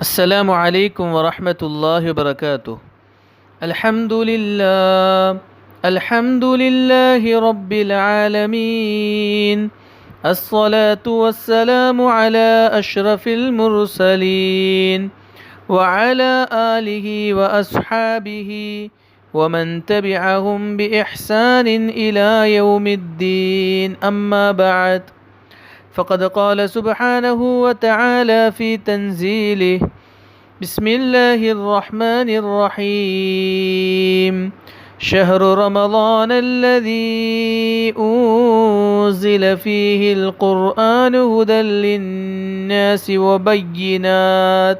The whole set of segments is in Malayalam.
السلام عليكم ورحمة الله وبركاته. الحمد لله الحمد لله رب العالمين. الصلاة والسلام على أشرف المرسلين وعلى آله وأصحابه ومن تبعهم بإحسان إلى يوم الدين. أما بعد فقد قال سبحانه وتعالى في تنزيله بسم الله الرحمن الرحيم. شهر رمضان الذي أنزل فيه القرآن هدى للناس وبينات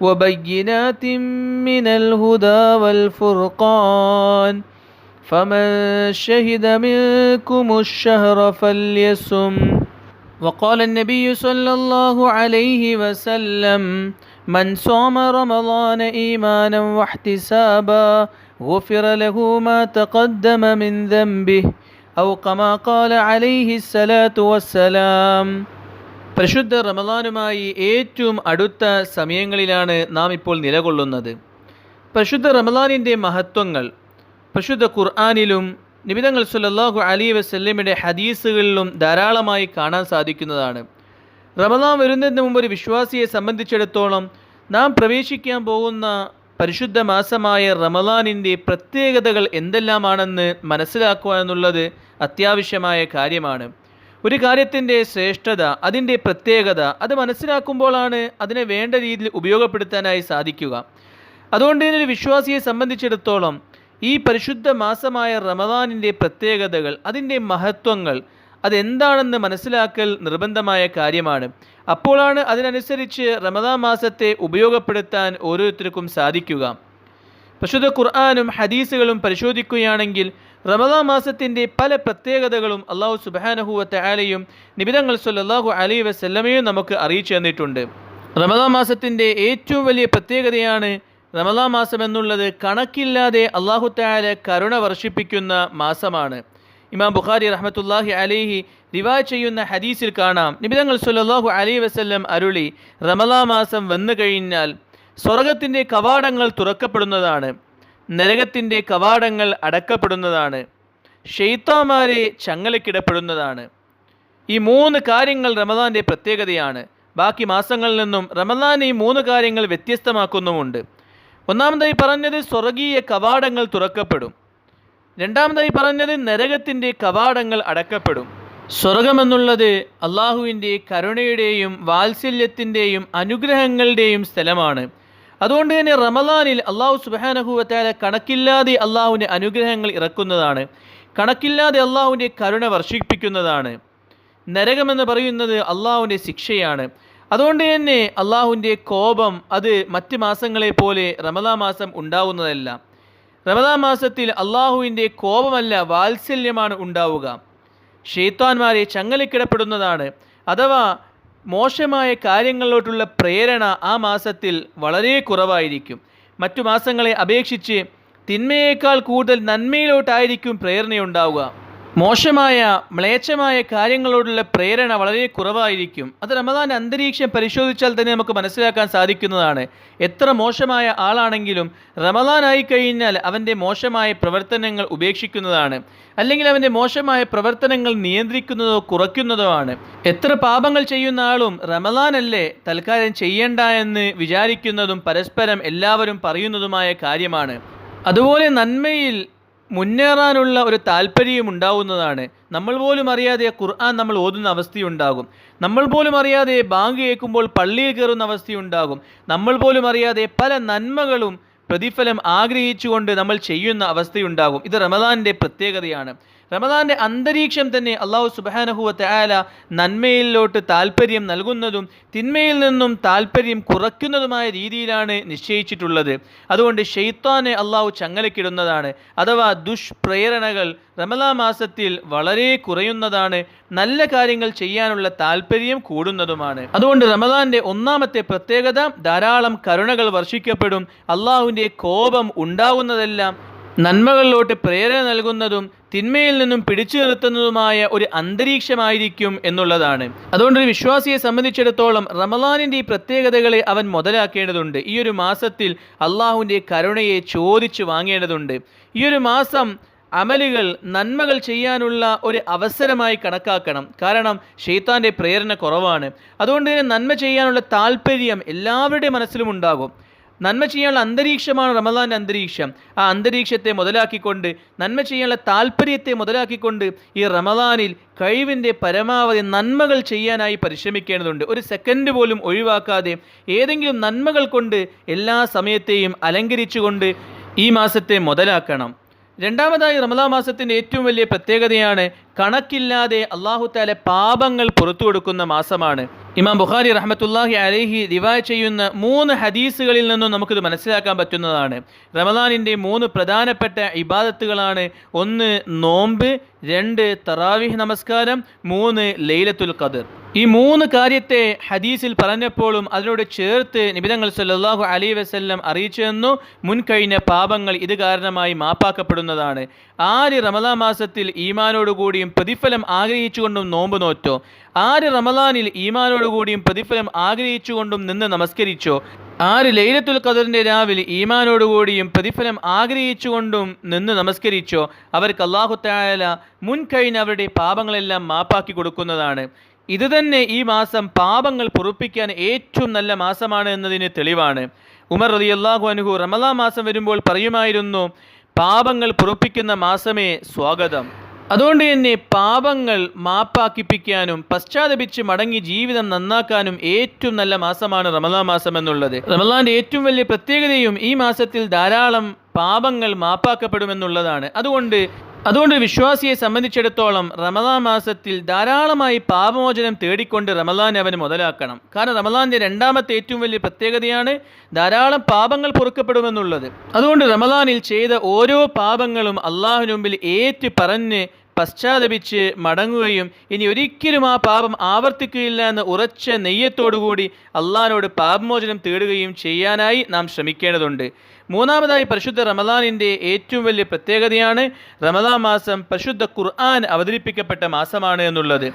وبينات من الهدى والفرقان. فمن شهد منكم الشهر فليصم. وقال النبي صلى الله عليه وسلم من صام رمضان إيمانا واحتسابا غفر له ما تقدم من ذنبه أو كما قال عليه الصلاة والسلام പരിശുദ്ധ റമദാനുമായി ഏറ്റവും അടുത്ത സമയങ്ങളിലാണ് നാം ഇപ്പോൾ നിലകൊള്ളുന്നത് പരിശുദ്ധ റമദാനിൻ്റെ മഹത്വങ്ങൾ പരിശുദ്ധ ഖുർആാനിലും നിബിതങ്ങൾ സുല്ലാഹു അലി വസ്ല്ലമിന്റെ ഹദീസുകളിലും ധാരാളമായി കാണാൻ സാധിക്കുന്നതാണ്. റമദാൻ വരുന്നതിന് മുമ്പ് ഒരു വിശ്വാസിയെ സംബന്ധിച്ചിടത്തോളം നാം പ്രവേശിക്കാൻ പോകുന്ന പരിശുദ്ധ മാസമായ റമദാനിന്റെ പ്രത്യേകതകൾ എന്തെല്ലാമാണെന്ന് മനസ്സിലാക്കുക എന്നുള്ളത് അത്യാവശ്യമായ കാര്യമാണ്. ഒരു കാര്യത്തിന്റെ ശ്രേഷ്ഠത അതിന്റെ പ്രത്യേകത അത് മനസ്സിലാക്കുമ്പോഴാണ് അതിനെ വേണ്ട രീതിയിൽ ഉപയോഗപ്പെടുത്താനായി സാധിക്കുക. അതുകൊണ്ട് തന്നെ ഒരു വിശ്വാസിയെ സംബന്ധിച്ചിടത്തോളം ഈ പരിശുദ്ധ മാസമായ റമദാനിന്റെ പ്രത്യേകതകൾ അതിന്റെ മഹത്വങ്ങൾ അതെന്താണെന്ന് മനസ്സിലാക്കൽ നിർബന്ധമായ കാര്യമാണ്. അപ്പോഴാണ് അതിനനുസരിച്ച് റമദാ മാസത്തെ ഉപയോഗപ്പെടുത്താൻ ഓരോരുത്തർക്കും സാധിക്കുക. പരിശുദ്ധ ഖുർആാനും ഹദീസുകളും പരിശോധിക്കുകയാണെങ്കിൽ റമദാ മാസത്തിന്റെ പല പ്രത്യേകതകളും അള്ളാഹു സുബാനഹുവത്തെ ആലയും നിബിതങ്ങൾ സല്ലാഹു അലൈ വസല്ലമയും നമുക്ക് അറിയിച്ചു തന്നിട്ടുണ്ട്. റമദാ മാസത്തിന്റെ ഏറ്റവും വലിയ പ്രത്യേകതയാണ് റമദാൻ മാസം എന്നുള്ളത് കണക്കില്ലാതെ അള്ളാഹുത്തായാലെ കരുണ വർഷിപ്പിക്കുന്ന മാസമാണ്. ഇമാം ബുഖാരി റഹമത്തുല്ലാഹി അലിഹി റിവായ് ചെയ്യുന്ന ഹദീസിൽ കാണാം. നിബിതങ്ങൾ സുല്ലാഹു അലൈ വസ്ല്ലം അരുളി റമദാ മാസം വന്നു കഴിഞ്ഞാൽ സ്വർഗത്തിന്റെ കവാടങ്ങൾ തുറക്കപ്പെടുന്നതാണ്. നരകത്തിന്റെ കവാടങ്ങൾ അടക്കപ്പെടുന്നതാണ്. ഷെയ്ത്താമാരെ ചങ്ങലക്കിടപ്പെടുന്നതാണ്. ഈ മൂന്ന് കാര്യങ്ങൾ റമദാന്റെ പ്രത്യേകതയാണ്. ബാക്കി മാസങ്ങളിൽ നിന്നും റമദാൻ ഈ മൂന്ന് കാര്യങ്ങൾ വ്യത്യസ്തമാക്കുന്നുമുണ്ട്. ഒന്നാമതായി പറഞ്ഞത് സ്വർഗീയ കവാടങ്ങൾ തുറക്കപ്പെടും. രണ്ടാമതായി പറഞ്ഞത് നരകത്തിന്റെ കവാടങ്ങൾ അടക്കപ്പെടും. സ്വർഗമെന്നുള്ളത് അള്ളാഹുവിന്റെ കരുണയുടെയും വാത്സല്യത്തിന്റെയും അനുഗ്രഹങ്ങളുടെയും സ്ഥലമാണ്. അതുകൊണ്ട് തന്നെ റമദാനിൽ അള്ളാഹു സുബാനഹുവത്താല കണക്കില്ലാതെ അള്ളാഹുവിന്റെ അനുഗ്രഹങ്ങൾ ഇറക്കുന്നതാണ്. കണക്കില്ലാതെ അള്ളാഹുവിന്റെ കരുണ വർഷിപ്പിക്കുന്നതാണ്. നരകമെന്ന് പറയുന്നത് അള്ളാഹുവിന്റെ ശിക്ഷയാണ്. അതുകൊണ്ട് തന്നെ അള്ളാഹുവിന്റെ കോപം അത് മറ്റ് മാസങ്ങളെ പോലെ റമദാ മാസം ഉണ്ടാവുന്നതല്ല. റമദാ മാസത്തിൽ അള്ളാഹുവിന്റെ കോപമല്ല വാത്സല്യമാണ് ഉണ്ടാവുക. ഷെയ്ത്താന്മാരെ ചങ്ങലിക്കിടപ്പെടുന്നതാണ്. അഥവാ മോശമായ കാര്യങ്ങളിലോട്ടുള്ള പ്രേരണ ആ മാസത്തിൽ വളരെ കുറവായിരിക്കും. മറ്റു മാസങ്ങളെ അപേക്ഷിച്ച് തിന്മയേക്കാൾ കൂടുതൽ നന്മയിലോട്ടായിരിക്കും പ്രേരണയുണ്ടാവുക. മോശമായ മ്ലേച്ഛമായ കാര്യങ്ങളോടുള്ള പ്രേരണ വളരെ കുറവായിരിക്കും. അത് റമദാൻ അന്തരീക്ഷം പരിശോധിച്ചാൽ തന്നെ നമുക്ക് മനസ്സിലാക്കാൻ സാധിക്കുന്നതാണ്. എത്ര മോശമായ ആളാണെങ്കിലും റമദാനായി കഴിഞ്ഞാൽ അവന്റെ മോശമായ പ്രവർത്തനങ്ങൾ ഉപേക്ഷിക്കുന്നതാണ്. അല്ലെങ്കിൽ അവന്റെ മോശമായ പ്രവർത്തനങ്ങൾ നിയന്ത്രിക്കുന്നതോ കുറയ്ക്കുന്നതോ ആണ്. എത്ര പാപങ്ങൾ ചെയ്യുന്ന ആളും റമദാനല്ലേ തൽക്കാലം ചെയ്യേണ്ട എന്ന് വിചാരിക്കുന്നതും പരസ്പരം എല്ലാവരും പറയുന്നതുമായ കാര്യമാണ്. അതുപോലെ നന്മയിൽ മുന്നേറാനുള്ള ഒരു താല്പര്യം ഉണ്ടാവുന്നതാണ്. നമ്മൾ പോലും അറിയാതെ ഖുർആൻ നമ്മൾ ഓതുന്ന അവസ്ഥയുണ്ടാകും. നമ്മൾ പോലും അറിയാതെ ബാങ്ക് കേൾക്കുമ്പോൾ പള്ളിയിൽ കയറുന്ന അവസ്ഥയുണ്ടാകും. നമ്മൾ പോലും അറിയാതെ പല നന്മകളും പ്രതിഫലം ആഗ്രഹിച്ചുകൊണ്ട് നമ്മൾ ചെയ്യുന്ന അവസ്ഥയുണ്ടാകും. ഇത് റമദാന്റെ പ്രത്യേകതയാണ്. റമദാന്റെ അന്തരീക്ഷം തന്നെ അള്ളാഹു സുബാനഹുവത്തെ ആല നന്മയിലോട്ട് താല്പര്യം നൽകുന്നതും തിന്മയിൽ നിന്നും താല്പര്യം കുറയ്ക്കുന്നതുമായ രീതിയിലാണ് നിശ്ചയിച്ചിട്ടുള്ളത്. അതുകൊണ്ട് ഷെയ്ത്താനെ അള്ളാഹു ചങ്ങലക്കിടുന്നതാണ്. അഥവാ ദുഷ്പ്രേരണകൾ റമദാ മാസത്തിൽ വളരെ കുറയുന്നതാണ്. നല്ല കാര്യങ്ങൾ ചെയ്യാനുള്ള താല്പര്യം കൂടുന്നതുമാണ്. അതുകൊണ്ട് റമദാന്റെ ഒന്നാമത്തെ പ്രത്യേകത ധാരാളം കരുണകൾ വർഷിക്കപ്പെടും. അള്ളാഹുവിന്റെ കോപം ഉണ്ടാകുന്നതെല്ലാം നന്മകളിലോട്ട് പ്രേരണ നൽകുന്നതും തിന്മയിൽ നിന്നും പിടിച്ചു നിർത്തുന്നതുമായ ഒരു അന്തരീക്ഷമായിരിക്കും എന്നുള്ളതാണ്. അതുകൊണ്ട് ഒരു വിശ്വാസിയെ സംബന്ധിച്ചിടത്തോളം റമലാനിന്റെ ഈ പ്രത്യേകതകളെ അവൻ മുതലാക്കേണ്ടതുണ്ട്. ഈ ഒരു മാസത്തിൽ അള്ളാഹുവിന്റെ കരുണയെ ചോദിച്ചു വാങ്ങേണ്ടതുണ്ട്. ഈ ഒരു മാസം അമലുകൾ നന്മകൾ ചെയ്യാനുള്ള ഒരു അവസരമായി കണക്കാക്കണം. കാരണം ഷെയ്ത്താന്റെ പ്രേരണ കുറവാണ്. അതുകൊണ്ട് തന്നെ നന്മ ചെയ്യാനുള്ള താല്പര്യം എല്ലാവരുടെയും മനസ്സിലും ഉണ്ടാകും. നന്മ ചെയ്യാനുള്ള അന്തരീക്ഷമാണ് റമദാന്റെ അന്തരീക്ഷം. ആ അന്തരീക്ഷത്തെ മുതലാക്കിക്കൊണ്ട് നന്മ ചെയ്യാനുള്ള താല്പര്യത്തെ മുതലാക്കിക്കൊണ്ട് ഈ റമദാനിൽ കഴിവിന്റെ പരമാവധി നന്മകൾ ചെയ്യാനായി പരിശ്രമിക്കേണ്ടതുണ്ട്. ഒരു സെക്കൻഡ് പോലും ഒഴിവാക്കാതെ ഏതെങ്കിലും നന്മകൾ കൊണ്ട് എല്ലാ സമയത്തെയും അലങ്കരിച്ചുകൊണ്ട് ഈ മാസത്തെ മുതലാക്കണം. രണ്ടാമതായി റമദാ മാസത്തിന്റെ ഏറ്റവും വലിയ പ്രത്യേകതയാണ് കണക്കില്ലാതെ അള്ളാഹു താല പാപങ്ങൾ പുറത്തു കൊടുക്കുന്ന മാസമാണ്. ഇമാം ബുഖാരി റഹമത്തുല്ലാഹി അലൈഹി റിവായ് ചെയ്യുന്ന മൂന്ന് ഹദീസുകളിൽ നിന്നും നമുക്കിത് മനസ്സിലാക്കാൻ പറ്റുന്നതാണ്. റമദാനിന്റെ മൂന്ന് പ്രധാനപ്പെട്ട ഇബാദത്തുകളാണ്. ഒന്ന് നോമ്പ് രണ്ട് തറാവിഹ് നമസ്കാരം മൂന്ന് ലൈലത്തുൽ ഖദർ. ഈ മൂന്ന് കാര്യത്തെ ഹദീസിൽ പറഞ്ഞപ്പോഴും അതിനോട് ചേർത്ത് നിബിതങ്ങൾ സല്ലാഹു അലി വസ്ല്ലം അറിയിച്ചു തന്നു. മുൻകഴിഞ്ഞ പാപങ്ങൾ ഇത് കാരണമായി മാപ്പാക്കപ്പെടുന്നതാണ്. ആര് റമദാ മാസത്തിൽ ഈമാനോടുകൂടിയും പ്രതിഫലം ആഗ്രഹിച്ചുകൊണ്ടും നോമ്പ് നോറ്റോ. ആര് റമദാനിൽ ഈമാനോടുകൂടിയും പ്രതിഫലം ആഗ്രഹിച്ചുകൊണ്ടും നിന്ന് നമസ്കരിച്ചോ? ആര് ലൈലത്തുൽ ഖദറിന്റെ രാവിലെ ഈമാനോടുകൂടിയും പ്രതിഫലം ആഗ്രഹിച്ചുകൊണ്ടും നിന്ന് നമസ്കരിച്ചോ? അവർക്ക് അള്ളാഹു തായാല മുൻകഴിഞ്ഞ അവരുടെ പാപങ്ങളെല്ലാം മാപ്പാക്കി കൊടുക്കുന്നതാണ്. ഇത് തന്നെ ഈ മാസം പാപങ്ങൾ പൊറുപ്പിക്കാൻ ഏറ്റവും നല്ല മാസമാണ് എന്നതിന് തെളിവാണ്. ഉമർ റതി അള്ളാഹു അനുഹു റമദാ മാസം വരുമ്പോൾ പറയുമായിരുന്നു പാപങ്ങൾ പൊറുപ്പിക്കുന്ന മാസമേ സ്വാഗതം. അതുകൊണ്ട് തന്നെ പാപങ്ങൾ മാപ്പാക്കിപ്പിക്കാനും പശ്ചാത്തപിച്ച് മടങ്ങി ജീവിതം നന്നാക്കാനും ഏറ്റവും നല്ല മാസമാണ് റമദാ മാസം എന്നുള്ളത്. റമദാന്റെ ഏറ്റവും വലിയ പ്രത്യേകതയും ഈ മാസത്തിൽ ധാരാളം പാപങ്ങൾ മാപ്പാക്കപ്പെടുമെന്നുള്ളതാണ്. അതുകൊണ്ട് അതുകൊണ്ട് വിശ്വാസിയെ സംബന്ധിച്ചിടത്തോളം റമദാൻ മാസത്തിൽ ധാരാളമായി പാപമോചനം തേടിക്കൊണ്ട് റമദാൻ അവന് മുതലാക്കണം. കാരണം റമദാന്റെ രണ്ടാമത്തെ ഏറ്റവും വലിയ പ്രത്യേകതയാണ് ധാരാളം പാപങ്ങൾ പൊറുക്കപ്പെടുമെന്നുള്ളത്. അതുകൊണ്ട് റമദാനിൽ ചെയ്ത ഓരോ പാപങ്ങളും അള്ളാഹുവിന് മുമ്പിൽ ഏറ്റു പറഞ്ഞ് പശ്ചാത്തപിച്ച് മടങ്ങുകയും ഇനി ഒരിക്കലും ആ പാപം ആവർത്തിക്കുകയില്ല എന്ന് ഉറച്ച നെയ്യത്തോടുകൂടി അള്ളഹാനോട് പാപമോചനം തേടുകയും ചെയ്യാനായി നാം ശ്രമിക്കേണ്ടതുണ്ട്. മൂന്നാമതായി പരിശുദ്ധ റമദാനിന്റെ ഏറ്റവും വലിയ പ്രത്യേകതയാണ് റമദാൻ മാസം പരിശുദ്ധ ഖുർആൻ അവതരിപ്പിക്കപ്പെട്ട മാസമാണ് എന്നുള്ളത്.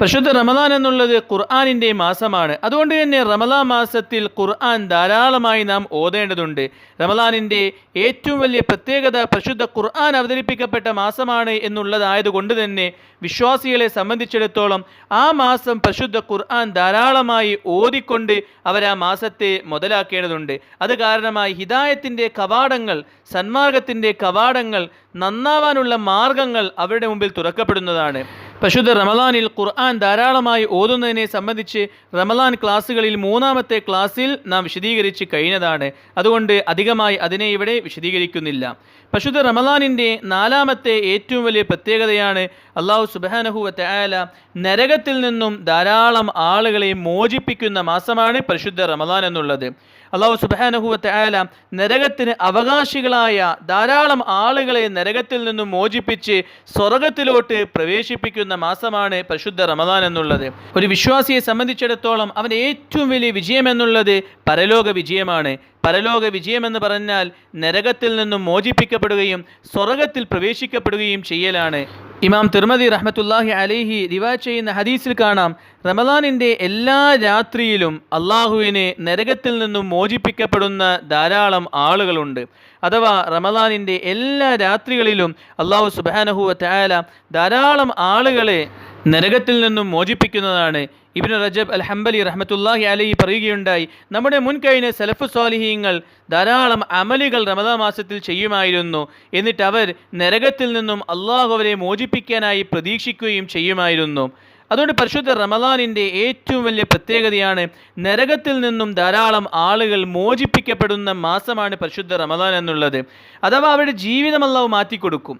പരിശുദ്ധ റമദാൻ എന്നുള്ളത് ഖുർആാനിന്റെ മാസമാണ്. അതുകൊണ്ട് തന്നെ റമദാൻ മാസത്തിൽ ഖുർആൻ ധാരാളമായി നാം ഓതേണ്ടതുണ്ട്. റമദാനിന്റെ ഏറ്റവും വലിയ പ്രത്യേകത പരിശുദ്ധ ഖുർആൻ അവതരിപ്പിക്കപ്പെട്ട മാസമാണ് എന്നുള്ളതായതുകൊണ്ട് തന്നെ വിശ്വാസികളെ സംബന്ധിച്ചിടത്തോളം ആ മാസം പരിശുദ്ധ ഖുർആൻ ധാരാളമായി ഓതിക്കൊണ്ട് അവർ ആ മാസത്തെ മുതലാക്കേണ്ടതുണ്ട്. അത് കാരണമായി ഹിദായത്തിന്റെ കവാടങ്ങൾ സന്മാർഗത്തിന്റെ കവാടങ്ങൾ നന്നാവാനുള്ള മാർഗങ്ങൾ അവരുടെ മുമ്പിൽ തുറക്കപ്പെടുന്നതാണ്. പരിശുദ്ധ റമലാനിൽ ഖുർആൻ ധാരാളമായി ഓതുന്നതിനെ സംബന്ധിച്ച് റമലാൻ ക്ലാസ്സുകളിൽ മൂന്നാമത്തെ ക്ലാസ്സിൽ നാം വിശദീകരിച്ച് കഴിഞ്ഞതാണ്. അതുകൊണ്ട് അധികമായി അതിനെ ഇവിടെ വിശദീകരിക്കുന്നില്ല. പരിശുദ്ധ റമലാനിന്റെ നാലാമത്തെ ഏറ്റവും വലിയ പ്രത്യേകതയാണ് അള്ളാഹു സുബാനഹുവ തയാല നരകത്തിൽ നിന്നും ധാരാളം ആളുകളെ മോചിപ്പിക്കുന്ന മാസമാണ് പരിശുദ്ധ റമദാൻ എന്നുള്ളത്. അള്ളാഹു സുബാനഹുവത്തെ ആല നരകത്തിന് അവകാശികളായ ധാരാളം ആളുകളെ നരകത്തിൽ നിന്നും മോചിപ്പിച്ച് സ്വർഗത്തിലോട്ട് പ്രവേശിപ്പിക്കുന്ന മാസമാണ് പരിശുദ്ധ റമദാൻ എന്നുള്ളത്. ഒരു വിശ്വാസിയെ സംബന്ധിച്ചിടത്തോളം അവന്റെ ഏറ്റവും വലിയ വിജയം എന്നുള്ളത് പരലോക വിജയമാണ്. പരലോക വിജയമെന്ന് പറഞ്ഞാൽ നരകത്തിൽ നിന്നും മോചിപ്പിക്കപ്പെടുകയും സ്വർഗത്തിൽ പ്രവേശിക്കപ്പെടുകയും ചെയ്യലാണ്. ഇമാം തിർമതി റഹ്മത്തുല്ലാഹി അലൈഹി റിവാജ് ചെയ്യുന്ന ഹദീസിൽ കാണാം റമദാനിന്റെ എല്ലാ രാത്രിയിലും അള്ളാഹുവിനെ നരകത്തിൽ നിന്നും മോചിപ്പിക്കപ്പെടുന്ന ധാരാളം ആളുകളുണ്ട്. അഥവാ റമദാനിന്റെ എല്ലാ രാത്രികളിലും അള്ളാഹു സുബാനഹുവ തയാല ധാരാളം ആളുകളെ നരകത്തിൽ നിന്നും മോചിപ്പിക്കുന്നതാണ് ഇബിന് റജബ് അൽ ഹംബലി റഹ്മത്തുല്ലാഹി അലൈഹി പറയുകയുണ്ടായി നമ്മുടെ മുൻകഴിഞ്ഞ സലഫു സ്വാലിഹീങ്ങൾ ധാരാളം അമലുകൾ റമദാ മാസത്തിൽ ചെയ്യുമായിരുന്നു. എന്നിട്ട് അവർ നരകത്തിൽ നിന്നും അള്ളാഹു അവരെ മോചിപ്പിക്കാനായി പ്രതീക്ഷിക്കുകയും ചെയ്യുമായിരുന്നു. അതുകൊണ്ട് പരിശുദ്ധ റമദാനിന്റെ ഏറ്റവും വലിയ പ്രത്യേകതയാണ് നരകത്തിൽ നിന്നും ധാരാളം ആളുകൾ മോചിപ്പിക്കപ്പെടുന്ന മാസമാണ് പരിശുദ്ധ റമദാൻ എന്നുള്ളത്. അഥവാ അവരുടെ ജീവിതമല്ലാവ് മാറ്റിക്കൊടുക്കും.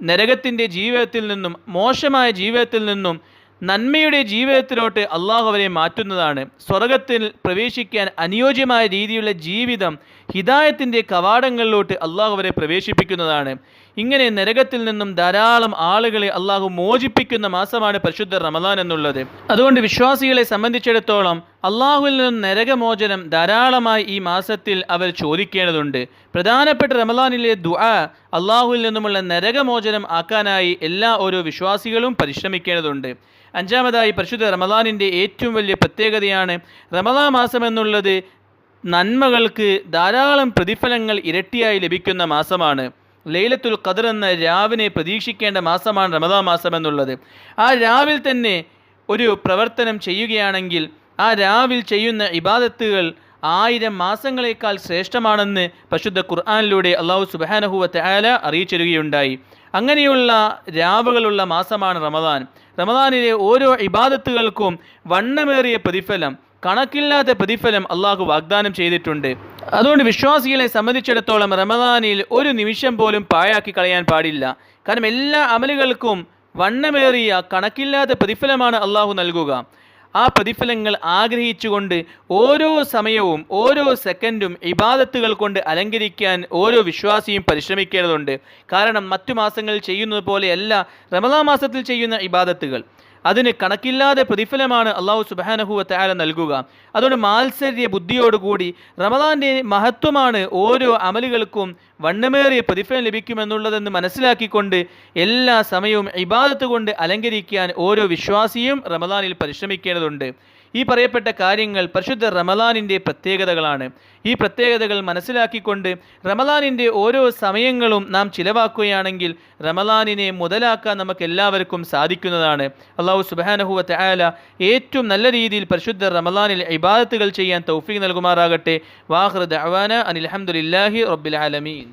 നരകത്തിന്റെ ജീവിതത്തിൽ നിന്നും മോശമായ ജീവിതത്തിൽ നിന്നും നന്മയുടെ ജീവിതത്തിലോട്ട് അള്ളാഹു അവരെ മാറ്റുന്നതാണ്. സ്വർഗത്തിൽ പ്രവേശിക്കാൻ അനുയോജ്യമായ രീതിയിലുള്ള ജീവിതം ഹിദായത്തിന്റെ കവാടങ്ങളിലോട്ട് അള്ളാഹു അവരെ പ്രവേശിപ്പിക്കുന്നതാണ്. ഇങ്ങനെ നരകത്തിൽ നിന്നും ധാരാളം ആളുകളെ അള്ളാഹു മോചിപ്പിക്കുന്ന മാസമാണ് പരിശുദ്ധ റമദാൻ എന്നുള്ളത്. അതുകൊണ്ട് വിശ്വാസികളെ സംബന്ധിച്ചിടത്തോളം അള്ളാഹുവിൽ നിന്നും നരകമോചനം ധാരാളമായി ഈ മാസത്തിൽ അവർ ചോദിക്കേണ്ടതുണ്ട്. പ്രധാനപ്പെട്ട റമദാനിലെ ദുആ അള്ളാഹുവിൽ നിന്നുമുള്ള നരകമോചനം ആക്കാനായി എല്ലാ ഓരോ വിശ്വാസികളും പരിശ്രമിക്കേണ്ടതുണ്ട്. അഞ്ചാമതായി പരിശുദ്ധ റമദാനിന്റെ ഏറ്റവും വലിയ പ്രത്യേകതയാണ് റമദാ മാസം എന്നുള്ളത് നന്മകൾക്ക് ധാരാളം പ്രതിഫലങ്ങൾ ഇരട്ടിയായി ലഭിക്കുന്ന മാസമാണ്. ലൈലത്തുൽ ഖദർ എന്ന രാവിനെ പ്രതീക്ഷിക്കേണ്ട മാസമാണ് റമദാ മാസം എന്നുള്ളത്. ആ രാവിൽ തന്നെ ഒരു പ്രവർത്തനം ചെയ്യുകയാണെങ്കിൽ ആ രാവിൽ ചെയ്യുന്ന ഇബാദത്തുകൾ ആയിരം മാസങ്ങളേക്കാൾ ശ്രേഷ്ഠമാണെന്ന് പരിശുദ്ധ ഖുർആാനിലൂടെ അള്ളാഹു സുബാനഹുവത്തെ തആല അറിയിച്ചിരുകയുണ്ടായി അങ്ങനെയുള്ള രാവുകളുള്ള മാസമാണ് റമദാൻ. റമദാനിലെ ഓരോ ഇബാദത്തുകൾക്കും വണ്ണമേറിയ പ്രതിഫലം കണക്കില്ലാത്ത പ്രതിഫലം അള്ളാഹു വാഗ്ദാനം ചെയ്തിട്ടുണ്ട്. അതുകൊണ്ട് വിശ്വാസികളെ സംബന്ധിച്ചിടത്തോളം റമദാനിൽ ഒരു നിമിഷം പോലും പാഴാക്കി കളയാൻ പാടില്ല. കാരണം എല്ലാ അമലുകൾക്കും വണ്ണമേറിയ കണക്കില്ലാത്ത പ്രതിഫലമാണ് അള്ളാഹു നൽകുക. ആ പ്രതിഫലങ്ങൾ ആഗ്രഹിച്ചുകൊണ്ട് ഓരോ സമയവും ഓരോ സെക്കൻഡും ഇബാദത്തുകൾ കൊണ്ട് അലങ്കരിക്കാൻ ഓരോ വിശ്വാസിയും പരിശ്രമിക്കേണ്ടതുണ്ട്. കാരണം മറ്റു മാസങ്ങളിൽ ചെയ്യുന്നത് പോലെയല്ല റമദാ മാസത്തിൽ ചെയ്യുന്ന ഇബാദത്തുകൾ. അതിന് കണക്കില്ലാതെ പ്രതിഫലമാണ് അള്ളാഹു സുബാനഹുവ തയാല നൽകുക. അതുകൊണ്ട് മാത്സര്യ ബുദ്ധിയോടുകൂടി റമദാന്റെ മഹത്വമാണ് ഓരോ അമലുകൾക്കും വണ്ണമേറിയ പ്രതിഫലം ലഭിക്കുമെന്നുള്ളതെന്ന് മനസ്സിലാക്കിക്കൊണ്ട് എല്ലാ സമയവും ഇബാദത്ത് കൊണ്ട് അലങ്കരിക്കാൻ ഓരോ വിശ്വാസിയും റമദാനിൽ പരിശ്രമിക്കേണ്ടതുണ്ട്. ഈ പറയപ്പെട്ട കാര്യങ്ങൾ പരിശുദ്ധ റമലാനിന്റെ പ്രത്യേകതകളാണ്. ഈ പ്രത്യേകതകൾ മനസ്സിലാക്കിക്കൊണ്ട് റമലാനിന്റെ ഓരോ സമയങ്ങളും നാം ചിലവാക്കുകയാണെങ്കിൽ റമലാനിനെ മുതലാക്കാൻ നമുക്ക് എല്ലാവർക്കും സാധിക്കുന്നതാണ്. അള്ളാഹു സുബാനഹുവ തആല ഏറ്റവും നല്ല രീതിയിൽ പരിശുദ്ധ റമലാനിൽ ഇബാദത്തുകൾ ചെയ്യാൻ തൗഫീഖ് നൽകുമാറാകട്ടെ. വാഹൃദ് അവാന അനിൽഹമുല്ലാഹി റബ്ബിൽ ആലമീൻ.